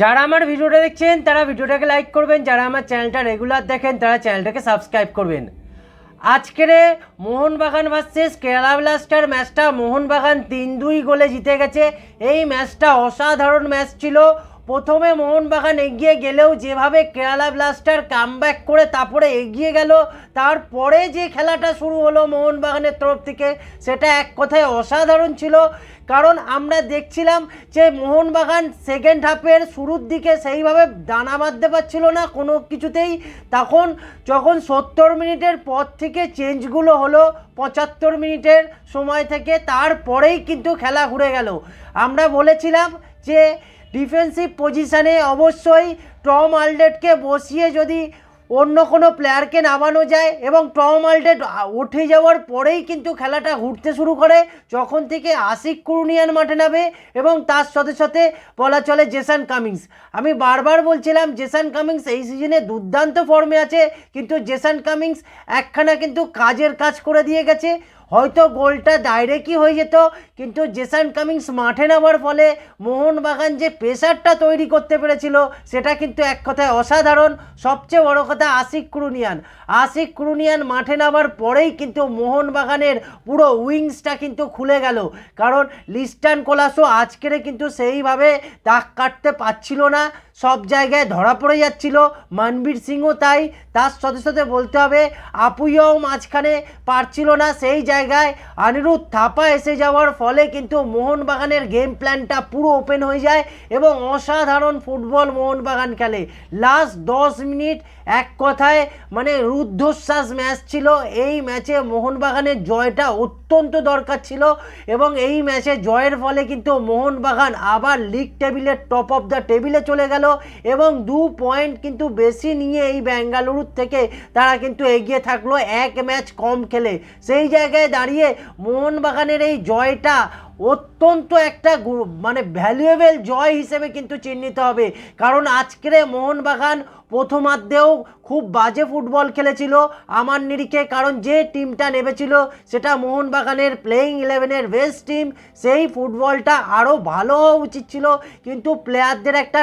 যারা আমার ভিডিওটা দেখছেন, তারা ভিডিওটাকে লাইক করবেন। যারা আমার চ্যানেলটা রেগুলার দেখেন, তারা চ্যানেলটাকে সাবস্ক্রাইব করবেন। আজকের মোহনবাগান ভার্সেস কেরালা ব্লাস্টার ম্যাচটা মোহনবাগান তিন দুই গোলে জিতে গেছে। এই ম্যাচটা অসাধারণ ম্যাচ ছিল। প্রথমে মোহনবাগান এগিয়ে গেলেও যেভাবে কেরালা ব্লাস্টার কামব্যাক করে তারপরে এগিয়ে গেল, তারপরে যে খেলাটা শুরু হলো মোহনবাগানের তরফ থেকে, সেটা এক কথায় অসাধারণ ছিল। কারণ আমরা দেখছিলাম যে মোহনবাগান সেকেন্ড হাফের শুরুর দিকে সেইভাবে দানা বাঁধতে পারছিল না কোনো কিছুতেই। তখন যখন সত্তর মিনিটের পর থেকে চেঞ্জগুলো হলো, পঁচাত্তর মিনিটের সময় থেকে, তারপরেই কিন্তু খেলা ঘুরে গেল। আমরা বলেছিলাম যে ডিফেন্সিভ পজিশানে অবশ্যই টম আলডেটকে বসিয়ে যদি অন্য কোনো প্লেয়ারকে নামানো যায় এবং টম আলডেট উঠে যাওয়ার পরেই কিন্তু খেলাটা ঘুরতে শুরু করে, যখন থেকে আশিক কুরুনিয়ান মাঠে নামে এবং তার সাথে সাথে বলা চলে জেসান কামিংস। আমি বারবার বলছিলাম, জেসান কামিংস এই সিজনে দুর্দান্ত ফর্মে আছে, কিন্তু জেসান কামিংস একখানা কিন্তু কাজের কাজ করে দিয়ে গেছে। হয়তো গোলটা ডাইরেক্টই হয়ে যেত, কিন্তু জেসান কামিংস মাঠে নামার ফলে মোহনবাগান যে প্রেশারটা তৈরি করতে পেরেছিল, সেটা কিন্তু এক কথায় অসাধারণ। সবচেয়ে বড় কথা আশিক ক্রুনিয়ান। আশিক ক্রুনিয়ান মাঠে নামার পরেই কিন্তু মোহনবাগানের পুরো উইংসটা কিন্তু খুলে গেল। কারণ লিস্টান কোলাসও আজকেরে কিন্তু সেইভাবে দাগ কাটতে পারছিল না। সব জায়গায় ধরা পড়ে যাচ্ছিল। মানবীর সিংও তাই। তার সাথে সাথে বলতে হবে আপুইয়াও মাঝখানে পারছিল না সেই জায়গায়। অনিরুদ্ধ থাপা এসে যাওয়ার ফলে কিন্তু মোহনবাগানের গেম প্ল্যানটা পুরো ওপেন হয়ে যায় এবং অসাধারণ ফুটবল মোহনবাগান খেলে। লাস্ট দশ মিনিট এক কথায় মানে রুদ্ধশ্বাস ম্যাচ ছিল। এই ম্যাচে মোহনবাগানের জয়টা অত্যন্ত দরকার ছিল এবং এই ম্যাচে জয়ের ফলে কিন্তু মোহনবাগান আবার লিগ টেবিলের টপ অফ দ্য টেবিলে চলে গেল এবং দু পয়েন্ট কিন্তু বেশি নিয়ে এই বেঙ্গালুরুর থেকে তারা কিন্তু এগিয়ে থাকল। এক ম্যাচ কম খেলে। সেই জায়গায় দাঁড়িয়ে মোহনবাগানের এই জয়টা অত্যন্ত একটা মানে ভ্যালুয়েবেল জয় হিসেবে কিন্তু চিহ্নিত হবে। কারণ আজকের মোহনবাগান প্রথমার্ধেও খুব বাজে ফুটবল খেলেছিল, আমার নিরিখে, কারণ যে টিমটা নেমেছিল সেটা মোহনবাগানের প্লেয়িং ইলেভেনের বেস্ট টিম সেই ফুটবলটা আরও ভালো হওয়া উচিত ছিল। কিন্তু প্লেয়ারদের একটা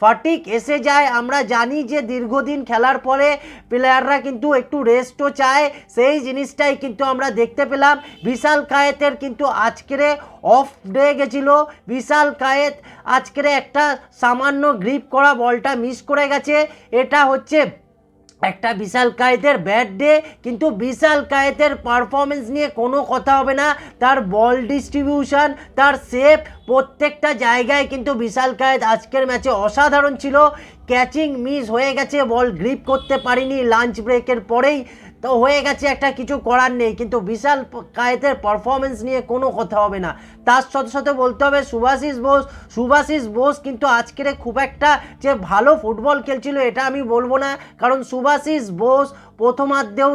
ফাটিক এসে যায়। আমরা জানি যে দীর্ঘদিন খেলার পরে প্লেয়াররা কিন্তু একটু রেস্টও চায়। সেই জিনিসটাই কিন্তু আমরা দেখতে পেলাম। বিশাল কায়েতের কিন্তু আজকেরে অফ ডে গেছিল। বিশাল কায়েত আজকের একটা সামান্য গ্রিপ করা বলটা মিস করে গেছে। এটা হচ্ছে একটা বিশাল কায়েতের ব্যাট ডে কিন্তু বিশাল কায়েতের পারফরমেন্স নিয়ে কোনো কথা হবে না। তার বল ডিস্ট্রিবিউশন তার সেফ প্রত্যেকটা জায়গায় কিন্তু বিশাল কায়েত আজকের ম্যাচে অসাধারণ ছিল। ক্যাচিং মিস হয়ে গেছে বল গ্রিপ করতে পারিনি লাঞ্চ ব্রেকের পরেই। তো হয়ে গেছে একটা, কিছু করার নেই। কিন্তু বিশাল কায়েতের পারফরমেন্স নিয়ে কোনো কথা হবে না। তার সাথে সাথে বলতে হবে সুভাষিস বোস সুভাষিস বোস কিন্তু আজকের খুব একটা যে ভালো ফুটবল খেলছিল, এটা আমি বলব না। কারণ সুভাষিস বোস প্রথমার্ধেও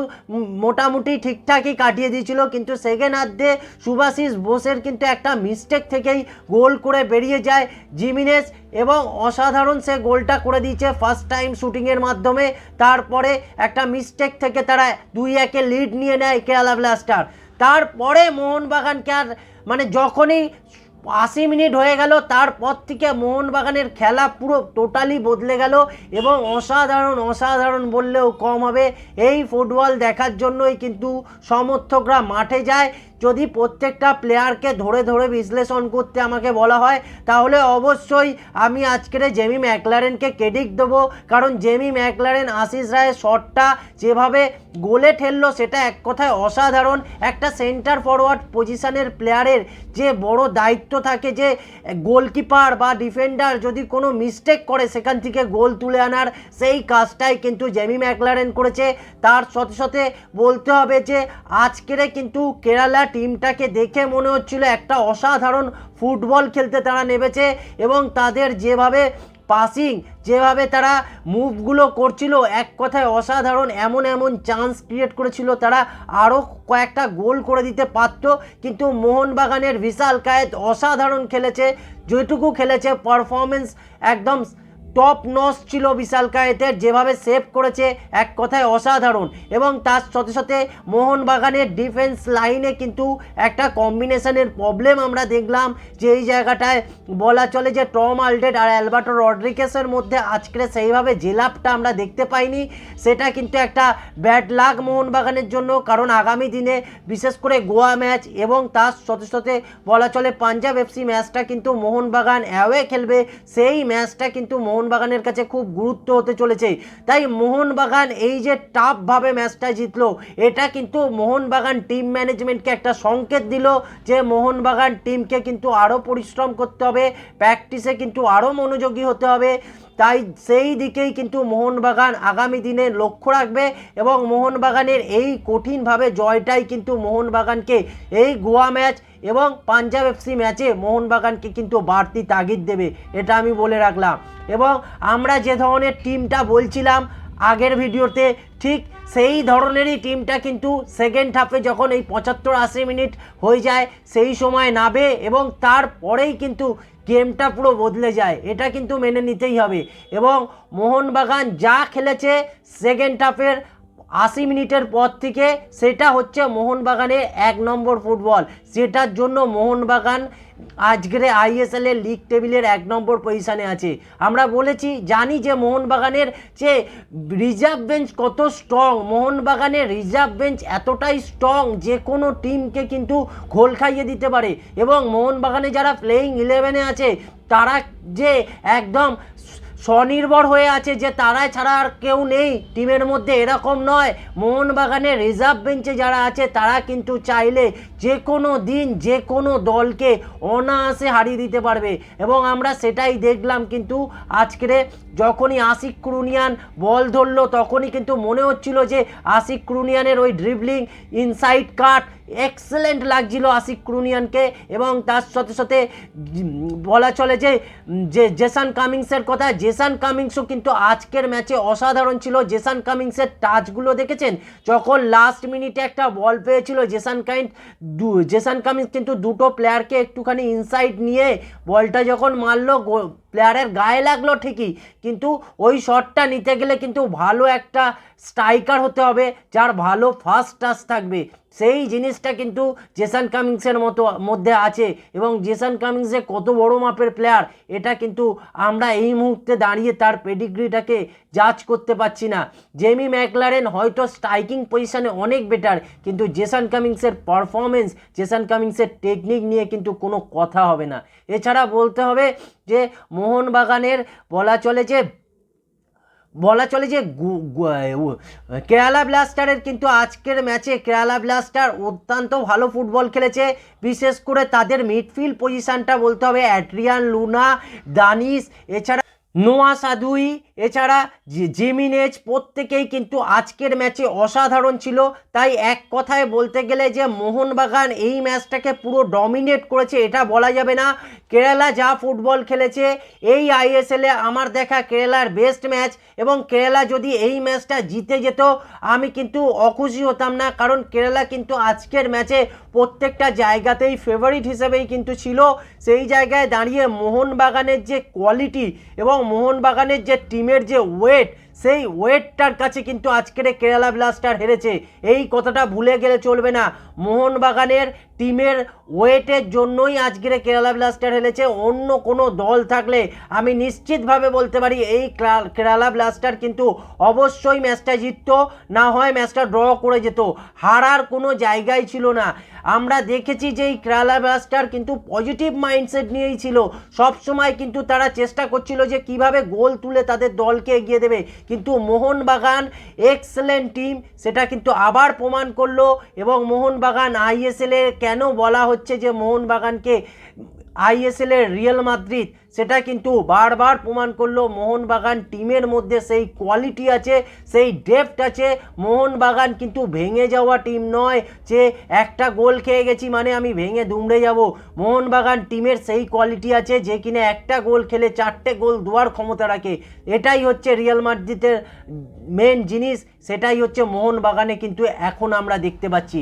মোটামুটি ঠিকঠাকই কাটিয়ে দিয়েছিল, কিন্তু সেকেন্ড হার্ধে সুভাষিস বোসের কিন্তু একটা মিস্টেক থেকেই গোল করে বেরিয়ে যায় জিমিনেস এবং অসাধারণ সে গোলটা করে দিয়েছে ফার্স্ট টাইম শুটিংয়ের মাধ্যমে। তারপরে একটা মিস্টেক থেকে তারা দুই একে লিড নিয়ে নেয় কেরালা ব্লাস্টার তারপরে মোহনবাগানকে আর মানে যখনই আশি মিনিট হয়ে গেল, তারপর থেকে মোহনবাগানের খেলা পুরো টোটালি বদলে গেল এবং অসাধারণ অসাধারণ বললেও কম হবে। এই ফুটবল দেখার জন্যই কিন্তু সমর্থকরা মাঠে যায়। যদি প্রত্যেকটা প্লেয়ারকে ধরে ধরে বিশ্লেষণ করতে আমাকে বলা হয়, তাহলে অবশ্যই আমি আজকের জেমি ম্যাকলারেনকে ক্রেডিট দেবো। কারণ জেমি ম্যাকলারেন আশিস রায়ের শটটা যেভাবে গোলে ঠেললো, সেটা এক কথায় অসাধারণ। একটা সেন্টার ফরওয়ার্ড পজিশনের প্লেয়ারের যে বড় দায়িত্ব থাকে, যে গোলকিপার বা ডিফেন্ডার যদি কোনো মিস্টেক করে সেখান থেকে গোল তুলে আনার, সেই কাজটাই কিন্তু জেমি ম্যাকলারেন করেছে। তার সাথে সাথে বলতে হবে যে, আজকের কিন্তু কেরালা টিমটাকে দেখে মনে হচ্ছিল একটা অসাধারণ ফুটবল খেলতে তারা নেমেছে এবং তাদের যেভাবে পাসিং যেভাবে তারা মুভগুলো করছিল, এক কথায় অসাধারণ, এমন এমন চান্স ক্রিয়েট করেছিল তারা আরও কয়েকটা গোল করে দিতে পারতো, কিন্তু মোহনবাগানের বিশাল কায়েত অসাধারণ খেলেছে, যেটুকু খেলেছে পারফরমেন্স একদম টপ নস ছিল বিশাল কায়েতের, যেভাবে সেভ করেছে এক কথায় অসাধারণ। এবং তার সাথে সাথে মোহনবাগানের ডিফেন্স লাইনে কিন্তু একটা কম্বিনেশনের প্রবলেম আমরা দেখলাম, যে এই জায়গাটায় বলা চলে যে টম আলডেড আর অ্যালবার্টো রড্রিকেসের মধ্যে আজকে সেইভাবে জেলাপটা আমরা দেখতে পাইনি। সেটা কিন্তু একটা ব্যাড লাক মোহনবাগানের জন্য, কারণ আগামী দিনে বিশেষ করে গোয়া ম্যাচ এবং তার সাথে সাথে বলা চলে পাঞ্জাব এফসি ম্যাচটা কিন্তু মোহনবাগান অ্যাওয়ে খেলবে। সেই ম্যাচটা কিন্তু মোহনবাগানের কাছে খুব গুরুত্ব হতে চলেছে। তাই মোহনবাগান এই যে টাফভাবে ম্যাচটা জিতলো, এটা কিন্তু মোহনবাগান টিম ম্যানেজমেন্টকে একটা সংকেত দিল যে মোহনবাগান টিমকে কিন্তু আরও পরিশ্রম করতে হবে প্র্যাকটিসে কিন্তু আরও মনোযোগী হতে হবে। তাই সেই দিকেই কিন্তু মোহনবাগান আগামী দিনে লক্ষ্য রাখবে এবং মোহনবাগানের এই কঠিনভাবে জয়টাই কিন্তু মোহনবাগানকে এই গোয়া ম্যাচ এবং পাঞ্জাব এফসি ম্যাচে মোহনবাগানকে কিন্তু বাড়তি তাগিদ দেবে, এটা আমি বলে রাখলাম। এবং আমরা যে ধরনের টিমটা বলছিলাম আগের ভিডিওতে, ঠিক সেই ধরনেরই টিমটা কিন্তু সেকেন্ড হাফে যখন এই পঁচাত্তর আশি মিনিট হয়ে যায়, সেই সময় নাবে এবং তারপরেই কিন্তু গেমটা পুরো বদলে যায়। এটা কিন্তু মেনে নিতেই হবে। এবং মোহনবাগান যা খেলেছে সেকেন্ড হাফের আশি মিনিটের পর থেকে সেটা হচ্ছে মোহনবাগানের এক নম্বর ফুটবল। সেটার জন্য মোহনবাগান আজকের আইএসএল এর লিগ টেবিলের এক নম্বর পজিশানে আছে। আমরা বলেছি, জানি যে মোহনবাগানের যে রিজার্ভ বেঞ্চ কত স্ট্রং মোহনবাগানের রিজার্ভ বেঞ্চ এতটাই স্ট্রং যে কোনো টিমকে কিন্তু ঘোল খাইয়ে দিতে পারে। এবং মোহনবাগানে যারা প্লেয়িং ইলেভেনে আছে, তারা যে একদম স্বনির্ভর হয়ে আছে যে তারা ছাড়া আর কেউ নেই। টিমের মধ্যে এরকম নয়। মোহনবাগানের রিজার্ভ বেঞ্চে যারা আছে, তারা কিন্তু চাইলে যে কোনো দিন যে কোনো দলকে অনায়াসে হারিয়ে দিতে পারবে। এবং আমরা সেটাই দেখলাম কিন্তু আজকের যখনই আশিক ক্রুনিয়ান বল ধরলো, তখনই কিন্তু মনে হচ্ছিল যে আশিক ক্রুনিয়ানের ওই ড্রিবলিং ইনসাইড কাট এক্সেলেন্ট লাগছিল আশিক ক্রুনিয়ানকে এবং তার সাথে সাথে বলা চলে যে যে জেসান কামিংসের কথা। জেসান কামিংসও কিন্তু আজকের ম্যাচে অসাধারণ ছিল। জেসান কামিংসের টাচগুলো দেখেছেন? যখন লাস্ট মিনিটে একটা বল পেয়েছিল জেসান কাইন্ড, দু, জেসান কামিংস কিন্তু দুটো প্লেয়ারকে একটুখানি ইনসাইড নিয়ে বলটা যখন মারলো প্লেয়ারের গায়ে লাগল ঠিকই, কিন্তু ওই শটটা নিতে গেলে কিন্তু ভালো একটা স্ট্রাইকার হতে হবে, যার ভালো ফার্স্ট টাচ থাকবে। সেই জিনিসটা কিন্তু জেসান কামিংসের মতো, মধ্যে আছে এবং জেসান কামিংস যে কত বড় মাপের প্লেয়ার, এটা কিন্তু আমরা এই মুহূর্তে দাঁড়িয়ে তার পেডিগ্রিটাকে জাজ করতে পারছি না। জেমি ম্যাকলারেন হয়তো স্ট্রাইকিং পজিশনে অনেক বেটার, কিন্তু জেসান কামিংসের পারফরমেন্স, জেসান কামিংসের টেকনিক নিয়ে কিন্তু কোনো কথা হবে না। এছাড়া বলতে হবে যে, মোহনবাগানের বলা চলে যে, বলা চলে যে কেরালা ব্লাস্টারের কিন্তু আজকের ম্যাচে কেরালা ব্লাস্টার অত্যন্ত ভালো ফুটবল খেলেছে। বিশেষ করে তাদের মিডফিল্ড পজিশনটা বলতে হবে অ্যাড্রিয়ান লুনা দানিস এছাড়া নোয়া সাধুই এছাড়া জিমিনেজ প্রত্যেকেই কিন্তু আজকের ম্যাচে অসাধারণ ছিল। তাই এক কথায় বলতে গেলে যে মোহনবাগান এই ম্যাচটাকে পুরো ডমিনেট করেছে, এটা বলা যাবে না। কেরালা যা ফুটবল খেলেছে, এই আইএসএলে আমার দেখা কেরালার বেস্ট ম্যাচ এবং কেরালা যদি এই ম্যাচটা জিতে যেত, আমি কিন্তু অখুশি হতাম না। কারণ কেরালা কিন্তু আজকের ম্যাচে প্রত্যেকটা জায়গাতেই ফেভারিট হিসেবেই কিন্তু ছিল। সেই জায়গায় দাঁড়িয়ে মোহনবাগানের যে কোয়ালিটি এবং মোহনবাগানের যে টিমের যে ওয়েট সেই ওয়েটটার কাছে কিন্তু আজকের কেরালা ব্লাস্টার হেরেছে। এই কথাটা ভুলে গেলে চলবে না। মোহনবাগানের টিমের ওয়েটের জন্যই আজকের কেরালা ব্লাস্টার হেরেছে অন্য কোনো দল থাকলে আমি নিশ্চিতভাবে বলতে পারি এই ক্রা- কেরালা ব্লাস্টার কিন্তু অবশ্যই ম্যাচটা জিততো, না হয় ম্যাচটা ড্র করে যেত। হারার কোনো জায়গাই ছিল না। আমরা দেখেছি যে এই কেরালা ব্লাস্টার কিন্তু পজিটিভ মাইন্ডসেট নিয়েই ছিল। সব সময় কিন্তু তারা চেষ্টা করছিল যে কীভাবে গোল তুলে তাদের দলকে এগিয়ে দেবে। কিন্তু মোহনবাগান এক্সেলেন্ট টিম সেটা কিন্তু আবার প্রমাণ করল এবং মোহনবাগান আইএসএলে কেন বলা হচ্ছে যে মোহনবাগানকে আইএসএল এর রিয়েল মাদ্রিদ। সেটা কিন্তু বারবার প্রমাণ করল মোহনবাগান টিমের মধ্যে সেই কোয়ালিটি আছে, সেই ডেপথ আছে। মোহনবাগান কিন্তু ভেঙে যাওয়া টিম নয় যে একটা গোল খেয়ে গেছি মানে আমি ভেঙে দুমড়ে যাব। মোহনবাগান টিমের সেই কোয়ালিটি আছে যে কিনা একটা গোল খেলে চারটে গোল দেওয়ার ক্ষমতা রাখে। এটাই হচ্ছে রিয়াল মাদ্রিদের মেন জিনিস, সেটাই হচ্ছে মোহনবাগানে কিন্তু এখন আমরা দেখতে পাচ্ছি।